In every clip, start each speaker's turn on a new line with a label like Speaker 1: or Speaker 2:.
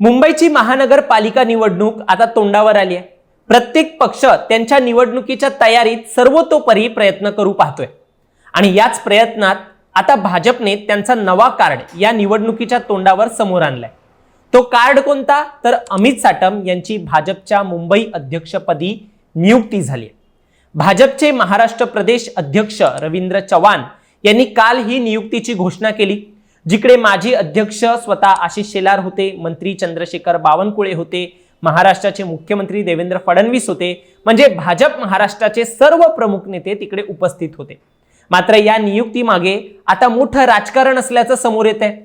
Speaker 1: मुंबईची महानगरपालिका निवडणूक आता तोंडावर आली आहे. प्रत्येक पक्ष त्यांच्या निवडणुकीच्या तयारीत सर्वतोपरी प्रयत्न करू पाहतोय. आणि याच प्रयत्नात आता भाजपने त्यांचा नवा कार्ड या निवडणुकीच्या तोंडावर समोर आणलाय. तो कार्ड कोणता? तर अमित साटम यांची भाजपच्या मुंबई अध्यक्षपदी नियुक्ती झाली आहे. भाजपचे महाराष्ट्र प्रदेश अध्यक्ष रवींद्र चव्हाण यांनी काल ही नियुक्तीची घोषणा केली. जिकडे माजी अध्यक्ष स्वतः आशिष शेलार होते मंत्री चंद्रशेखर बावनकुळे होते महाराष्ट्राचे मुख्यमंत्री देवेंद्र फडणवीस होते म्हणजे भाजप महाराष्ट्राचे सर्व प्रमुख नेते तिकडे उपस्थित होते. मात्र या नियुक्तीमागे आता मोठं राजकारण असल्याचं समोर येत आहे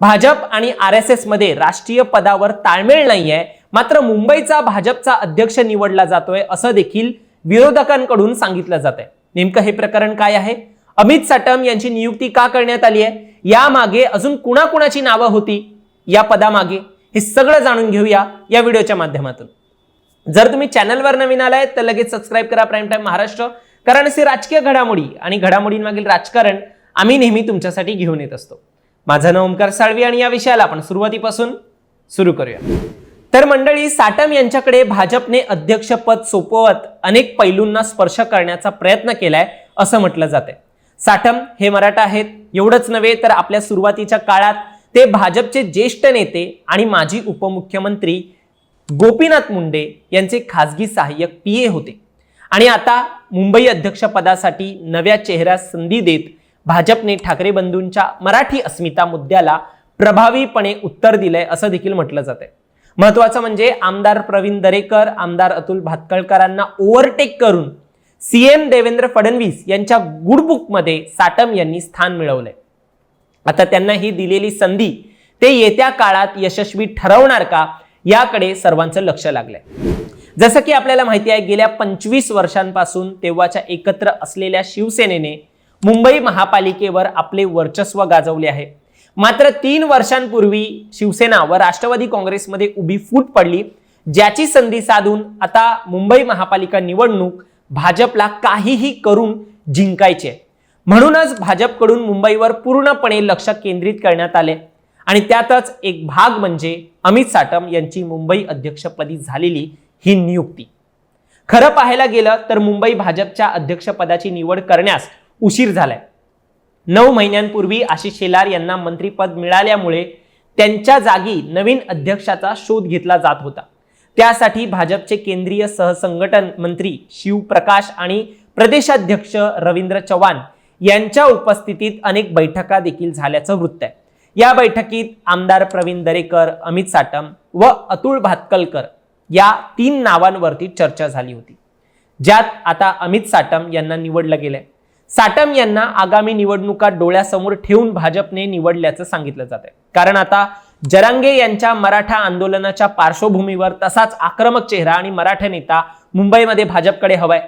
Speaker 1: भाजप आणि आर एस एसमध्ये राष्ट्रीय पदावर ताळमेळ नाहीये मात्र मुंबईचा भाजपचा अध्यक्ष निवडला जातोय असं देखील विरोधकांकडून सांगितलं जात आहे नेमकं हे प्रकरण काय आहे? अमित साटम यांची नियुक्ती का करण्यात आली आहे? यामागे अजून कुणाकुणाची नावं होती? या पदामागे. हे सगळं जाणून घेऊया या व्हिडिओच्या माध्यमातून. जर तुम्ही चॅनलवर नवीन आलाय तर लगेच सबस्क्राईब करा प्राईम टाईम महाराष्ट्र. कारण असे राजकीय घडामोडी आणि घडामोडींमागील राजकारण आम्ही नेहमी तुमच्यासाठी घेऊन येत असतो. माझं नाव ओमकार साळवी आणि या विषयाला आपण सुरुवातीपासून सुरू करूया. तर मंडळी साटम यांच्याकडे भाजपने अध्यक्षपद सोपवत अनेक पैलूंना स्पर्श करण्याचा प्रयत्न केलाय असं म्हटलं जातंय. साठम हे मराठा आहेत. एवढंच नव्हे तर आपल्या सुरुवातीच्या काळात ते भाजपचे ज्येष्ठ नेते आणि माजी उपमुख्यमंत्री गोपीनाथ मुंडे यांचे खासगी सहाय्यक पी ए होते. आणि आता मुंबई अध्यक्षपदासाठी नव्या चेहरा संधी देत भाजपने ठाकरे बंधूंच्या मराठी अस्मिता मुद्द्याला प्रभावीपणे उत्तर दिलंय असं देखील म्हटलं जातंय. महत्वाचं म्हणजे आमदार प्रवीण दरेकर आमदार अतुल भातकळकरांना ओव्हरटेक करून सीएम देवेंद्र फडणवीस यांच्या गुडबुकमध्ये साटम यांनी स्थान मिळवलंय. आता त्यांना ही दिलेली संधी ते येत्या काळात यशस्वी ठरवणार का याकडे सर्वांचं लक्ष लागलंय. जसं की आपल्याला माहिती आहे गेल्या पंचवीस वर्षांपासून तेव्हाच्या एकत्र असलेल्या शिवसेनेने मुंबई महापालिकेवर आपले वर्चस्व गाजवले आहे. मात्र तीन वर्षांपूर्वी शिवसेना व राष्ट्रवादी काँग्रेसमध्ये उभी फूट पडली ज्याची संधी साधून आता मुंबई महापालिका निवडणूक भाजपला काहीही करून जिंकायचे. म्हणूनच भाजपकडून मुंबईवर पूर्णपणे लक्ष केंद्रित करण्यात आले. आणि त्यातच एक भाग म्हणजे अमित साटम यांची मुंबई अध्यक्षपदी झालेली ही नियुक्ती. खरं पाहायला गेलं तर मुंबई भाजपच्या अध्यक्षपदाची निवड करण्यास उशीर झालाय. नऊ महिन्यांपूर्वी आशिष शेलार यांना मंत्रीपद मिळाल्यामुळे त्यांच्या जागी नवीन अध्यक्षाचा शोध घेतला जात होता. त्यासाठी भाजपचे केंद्रीय सहसंघटन मंत्री शिवप्रकाश आणि प्रदेशाध्यक्ष रवींद्र चव्हाण यांच्या उपस्थितीत अनेक बैठका देखील झाल्याचं वृत्त आहे. या बैठकीत आमदार प्रवीण दरेकर अमित साटम व अतुल भातकलकर या तीन नावांवरती चर्चा झाली होती. ज्यात आता अमित साटम यांना निवडलं गेलंय. साटम यांना आगामी निवडणुका डोळ्यासमोर ठेवून भाजपने निवडल्याचं सांगितलं जात आहे कारण आता जरांगे यांच्या मराठा आंदोलनाच्या पार्श्वभूमीवर तसाच आक्रमक चेहरा आणि मराठा नेता मुंबईमध्ये भाजपकडे हवाय.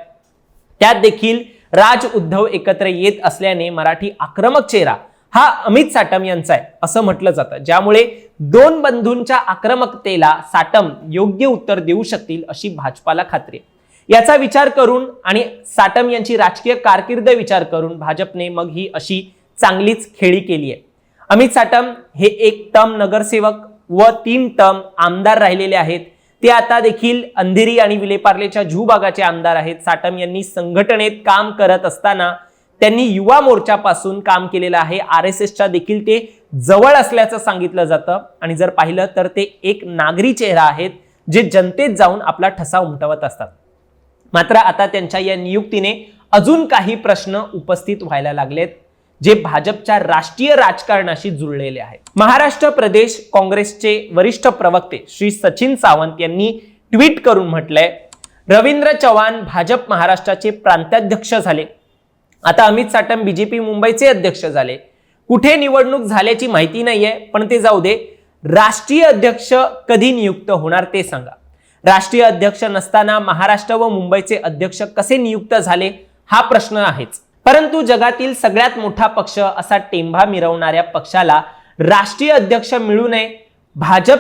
Speaker 1: त्यात देखील राज उद्धव एकत्र येत असल्याने मराठी आक्रमक चेहरा हा अमित साटम यांचा आहे असं म्हटलं जातं. ज्यामुळे दोन बंधूंच्या आक्रमकतेला साटम योग्य उत्तर देऊ शकतील अशी भाजपाला खात्री आहे. याचा विचार करून आणि साटम यांची राजकीय कारकीर्द विचार करून भाजपने मग ही अशी चांगलीच खेळी केली आहे. अमित साटम हे एक टर्म नगरसेवक व तीन टर्म आमदार राहिलेले आहेत. ते आता देखील अंधेरी आणि विलेपार्लेच्या झू भागाचे आमदार आहेत. साटम यांनी संघटनेत काम करत असताना त्यांनी युवा मोर्चापासून काम केलेलं आहे. आर एस एसच्या देखील ते जवळ असल्याचं सांगितलं जातं. आणि जर पाहिलं तर ते एक नागरी चेहरा आहेत जे जनतेत जाऊन आपला ठसा उमटवत असतात. मात्र आता त्यांच्या या नियुक्तीने अजून काही प्रश्न उपस्थित व्हायला लागलेत. जे भाजपच्या राष्ट्रीय राजकारणाशी जुळलेले आहेत. महाराष्ट्र प्रदेश काँग्रेसचे वरिष्ठ प्रवक्ते श्री सचिन सावंत यांनी ट्विट करून म्हटलंय रवींद्र चव्हाण भाजप महाराष्ट्राचे प्रांताध्यक्ष झाले. आता अमित साटम बीजेपी मुंबईचे अध्यक्ष झाले. कुठे निवडणूक झाल्याची माहिती नाहीये पण ते जाऊ दे. राष्ट्रीय अध्यक्ष कधी नियुक्त होणार ते सांगा. राष्ट्रीय अध्यक्ष नसताना महाराष्ट्र व मुंबईचे अध्यक्ष कसे नियुक्त झाले हा प्रश्न आहेच. परंतु जगातील सगळ्यात मोठा पक्ष असा टेंभा मिरवणाऱ्या पक्षाला राष्ट्रीय अध्यक्ष मिळू नये. भाजप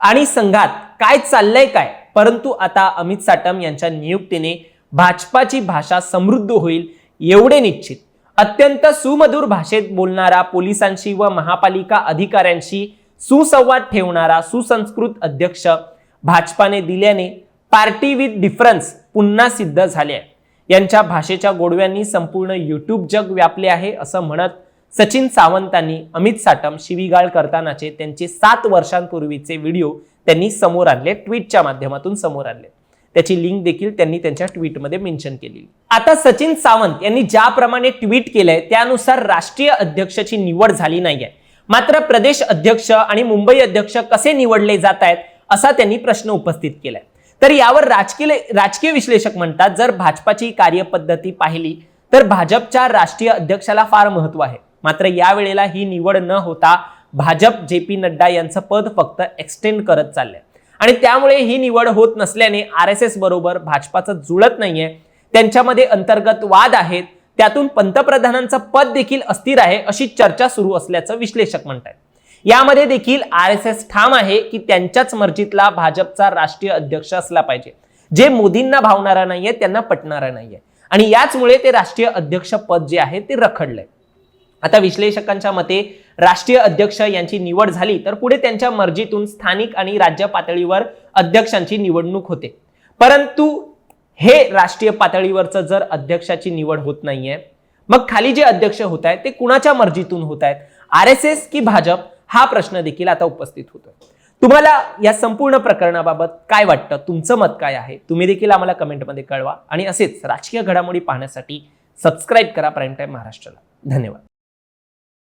Speaker 1: आणि संघात काय चाललंय काय? परंतु आता अमित साटम यांच्या नियुक्तीने भाजपाची भाषा समृद्ध होईल एवढे निश्चित. अत्यंत सुमधुर भाषेत बोलणारा पोलिसांशी व महापालिका अधिकाऱ्यांशी सुसंवाद ठेवणारा सुसंस्कृत अध्यक्ष भाजपाने दिल्याने पार्टी विथ डिफरन्स पुन्हा सिद्ध झाले आहे. यांच्या भाषेच्या गोडव्यांनी संपूर्ण युट्यूब जग व्यापले आहे असं म्हणत सचिन सावंतांनी अमित साटम शिवीगाळ करतानाचे त्यांचे सात वर्षांपूर्वीचे व्हिडिओ त्यांनी समोर आणले ट्विटच्या माध्यमातून समोर आणले. त्याची लिंक देखील त्यांनी त्यांच्या ट्विटमध्ये मेन्शन केली आता सचिन सावंत यांनी ज्याप्रमाणे ट्विट केलंय त्यानुसार राष्ट्रीय अध्यक्षाची निवड झाली नाहीये. मात्र प्रदेश अध्यक्ष आणि मुंबई अध्यक्ष कसे निवडले जात आहेत असा त्यांनी प्रश्न उपस्थित केलाय. तर यावर राजकीय राजकीय विश्लेषक म्हणतात जर भाजपाची कार्यपद्धती पाहिली तर भाजपच्या राष्ट्रीय अध्यक्षाला फार महत्त्व आहे. मात्र यावेळेला ही निवड न होता भाजप जे पी नड्डा यांचं पद फक्त एक्सटेंड करत चाललंय. आणि त्यामुळे ही निवड होत नसल्याने आर एस एस बरोबर भाजपाचं जुळत नाहीये. त्यांच्यामध्ये अंतर्गत वाद आहेत. त्यातून पंतप्रधानांचं पद देखील अस्थिर आहे अशी चर्चा सुरू असल्याचं विश्लेषक म्हणतात यामध्ये देखील आर एस एस ठाम आहे की त्यांच्याच मर्जीतला भाजपचा राष्ट्रीय अध्यक्ष असला पाहिजे. जे मोदींना भावणारा नाहीये त्यांना पटणारा नाहीये. आणि याचमुळे ते राष्ट्रीय अध्यक्ष पद जे आहे ते रखडलंय. आता विश्लेषकांच्या मते राष्ट्रीय अध्यक्ष यांची निवड झाली तर पुढे त्यांच्या मर्जीतून स्थानिक आणि राज्य पातळीवर अध्यक्षांची निवडणूक होते. परंतु हे राष्ट्रीय पातळीवरचं जर अध्यक्षाची निवड होत नाहीये मग खाली जे अध्यक्ष होत आहेत ते कुणाच्या मर्जीतून होत आहेत आर एस एस की भाजप? हा प्रश्न देखील आता उपस्थित होतोय. तुम्हाला या संपूर्ण प्रकरणाबाबत काय वाटतं? तुमचं मत काय आहे? तुम्ही देखील आम्हाला कमेंटमध्ये कळवा आणि असेच राजकीय घडामोडी पाहण्यासाठी सबस्क्राईब करा प्राईम टाईम महाराष्ट्राला धन्यवाद.